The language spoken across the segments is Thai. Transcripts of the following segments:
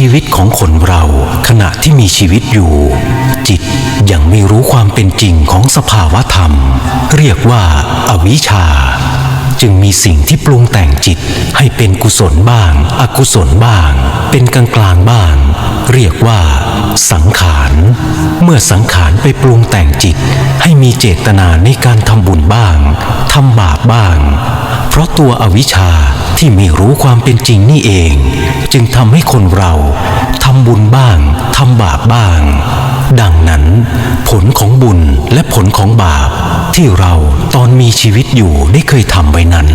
ชีวิตของคนเราขณะที่มีชีวิตอยู่ จิตยังไม่รู้ความเป็นจริงของสภาวะธรรม เรียกว่าอาวิชชา จึงมีสิ่งที่ปรุงแต่งจิตให้เป็นกุศลบ้าง อกุศลบ้าง เป็นกลางกลางบ้าง เรียกว่า สังขาร เมื่อสังขารไปปรุงแต่งจิต ให้มีเจตนาในการทำบุญบ้างทำบาปบ้าง เพราะตัวอวิชชา ที่ไม่รู้ความเป็นจริงนี่เอง จึงทำให้คนเราทำบุญบ้างทำบาปบ้าง ดังนั้น ผลของบุญและผลของบาป ที่เราตอนมีชีวิตอยู่ได้เคยทำไว้นั้น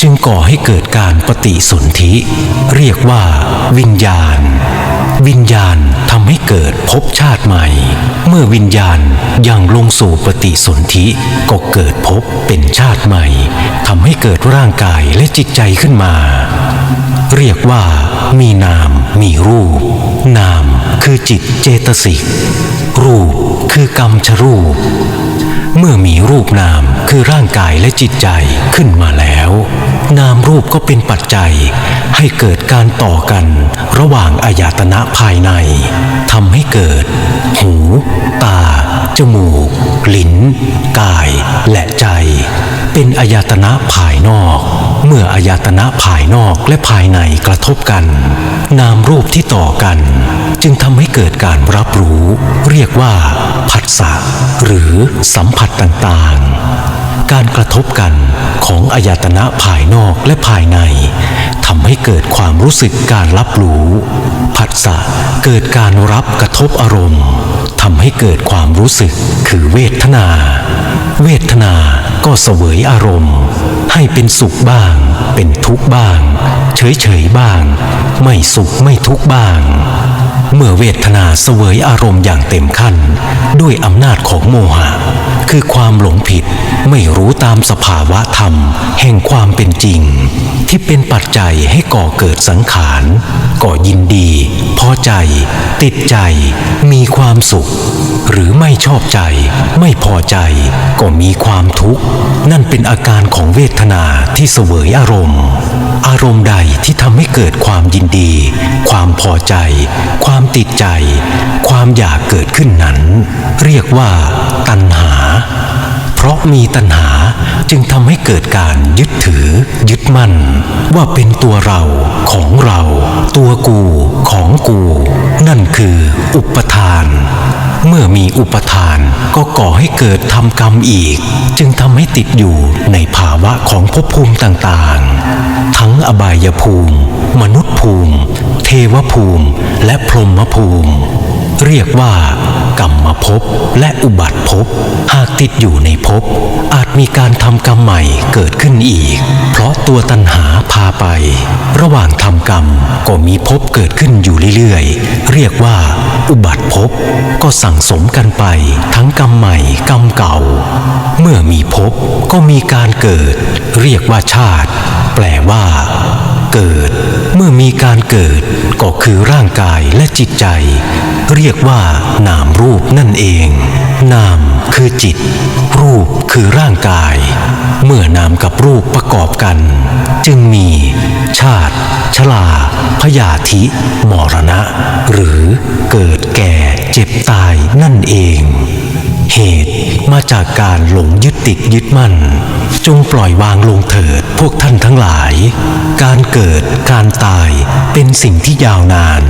จึงก่อให้เกิดการปฏิสนธิ เรียกว่าวิญญาณ วิญญาณทำให้เกิดภพชาติใหม่ เมื่อวิญญาณยังลงสู่ปฏิสนธิก็เกิดภพเป็นชาติใหม่ทำให้เกิดร่างกายและจิตใจขึ้นมา เรียกว่า มีนาม มีรูป นามคือจิตเจตสิก รูปคือกรรมชรูป เมื่อมีรูปนามคือร่างกายและจิตใจขึ้นมาแล้ว น รูปก็เป็นปัจจัย ให้เกิดการต่อกัน ระหว่างอายตนะภายในทำให้เกิด หู ตา จมูก ลิ้น กาย และใจ เป็นอายตนะภายนอก เมื่ออายตนะภายนอกและภายในกระทบกัน นามรูปที่ต่อกัน จึงทำให้เกิดการรับรู้ เรียกว่าผัสสะหรือสัมผัสต่างๆ การกระทบกันของอายตนะภายนอกและภายในทำให้เกิดความรู้สึกการรับรู้ผัสสะเกิดการรับกระทบอารมณ์ทำให้เกิดความรู้สึกคือเวทนา เวทนาก็เสวยอารมณ์ ให้เป็นสุขบ้าง เป็นทุกข์บ้าง เฉยๆบ้าง ไม่สุขไม่ทุกข์บ้าง เมื่อเวทนาเสวยอารมณ์อย่างเต็มขั้น ด้วยอำนาจของโมหะ คือความหลงผิดไม่รู้ตามสภาวะธรรม แห่งความเป็นจริง ที่เป็นปัจจัยให้ก่อเกิดสังขารก่อยินดี พอใจ ติดใจ มีความสุข หรือไม่ชอบใจ ไม่พอใจ ก็มีความทุกข์ นั่นเป็นอาการของเวทนาที่เสวยอารมณ์ อารมณ์ใดที่ทำให้เกิดความยินดี ความพอใจ ความติดใจ ความอยากเกิดขึ้นนั้น เรียกว่า ตัณหา เพราะมีตัณหาจึงทำให้เกิดการยึดถือ ยึดมั่น ว่าเป็นตัวเราของเรา ตัวกูของกู นั่นคืออุปทาน เมื่อมีอุปทานก็ก่อให้เกิดทำกรรมอีก จึง ให้ติดอยู่ในภาวะของภพภูมิต่างๆ ทั้งอบายภูมิ มนุษย์ภูมิ เทวภูมิ และพรหมภูมิ เรียกว่ากรรมภพและอุบัติภพหากติดอยู่ในภพอา มีการทำกรรมใหม่เกิดขึ้นอีก เพราะตัวตัณหาพาไป ระหว่างทำกรรมก็มีภพเกิดขึ้นอยู่เรื่อยๆ เรียกว่าอุบัติภพก็สั่งสมกันไป ทั้งกรรมใหม่กรรมเก่า เมื่อมีภพก็มีการเกิด เรียกว่าชาติ แปลว่า เกิด เมื่อมีการเกิดก็คือร่างกายและจิตใจ เรียกว่านามรูปนั่นเอง นามคือจิต รูปคือร่างกาย เมื่อนามกับรูปประกอบกัน จึงมี ชาติชราพยาธิ มรณะ หรือเกิดแก่เจ็บตายนั่นเอง เหตุมาจากการหลงยึดติดยึดมั่น จงปล่อยวางลงเถิดพวกท่านทั้งหลาย การเกิดการตายเป็นสิ่งที่ยาวนาน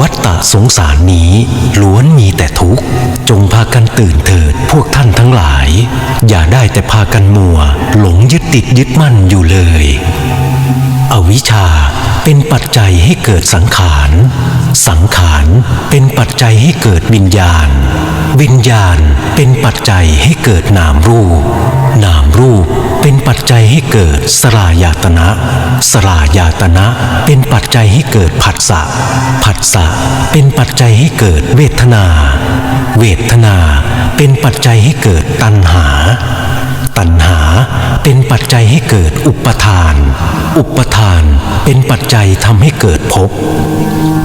วัฏฏะสงสารนี้ล้วนมีแต่ทุกข์ จงพากันตื่นเถิดพวกท่านทั้งหลาย อย่าได้แต่พากันมัว หลงยึดติดยึดมั่นอยู่เลย อวิชชาเป็นปัจจัยให้เกิดสังขาร สังขารเป็นปัจจัยให้เกิดวิญญาณ วิญญาณเป็นปัจจัยให้เกิดนามรูป นามรูปเป็นปัจจัยให้เกิดสลายาตนะ สลายาตนะเป็นปัจจัยให้เกิดผัสสะ ผัสสะเป็นปัจจัยให้เกิดเวทนา เวทนาเป็นปัจจัยให้เกิดตัณหา ตัณหาเป็นปัจจัยให้เกิดอุปทาน อุปทานเป็นปัจจัยทำให้เกิดภพ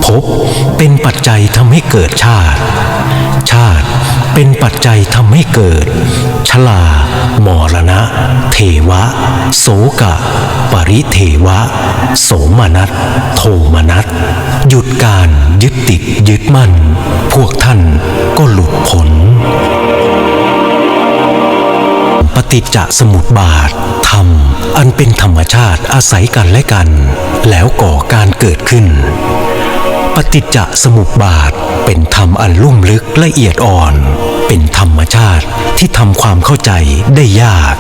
ภพเป็นปัจจัยทำให้เกิดชาติ ชาติเป็นปัจจัยทำให้เกิด ชลา มรณะ เทวะ โสกะ ปริเทวะ โสมนัส โทมนัส หยุดการยึดติดยึดมั่น พวกท่านก็หลุดพ้น ฏิจจสมุปบาท ธรรม อันเป็นธรรมชาติอาศัยกันและกัน แล้วก่อการเกิดขึ้น ปฏิจจสมุปบาทเป็นธรรมอันลุ่มลึกละเอียดอ่อน เป็นธรรมชาติที่ทำความเข้าใจได้ยาก